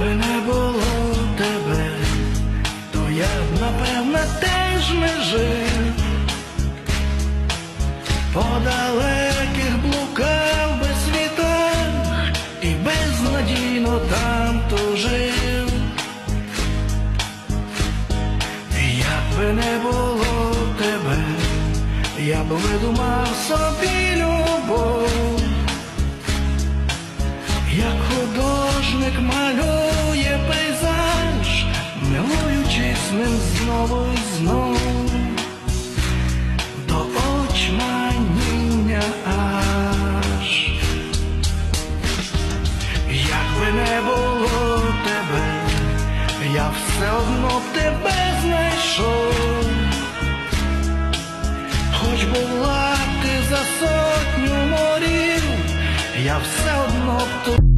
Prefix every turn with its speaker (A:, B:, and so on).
A: Якби не було тебе, то я б напевне теж не жив, по далеких блукав без світа і безнадійно там тужив. Якби не було тебе, я б видумав собі любов. Милуючись ним знову і знову, до очманіння аж. Як би не було тебе, я все одно тебе знайшов, хоч була ти за сотню морів, я все одно б тут.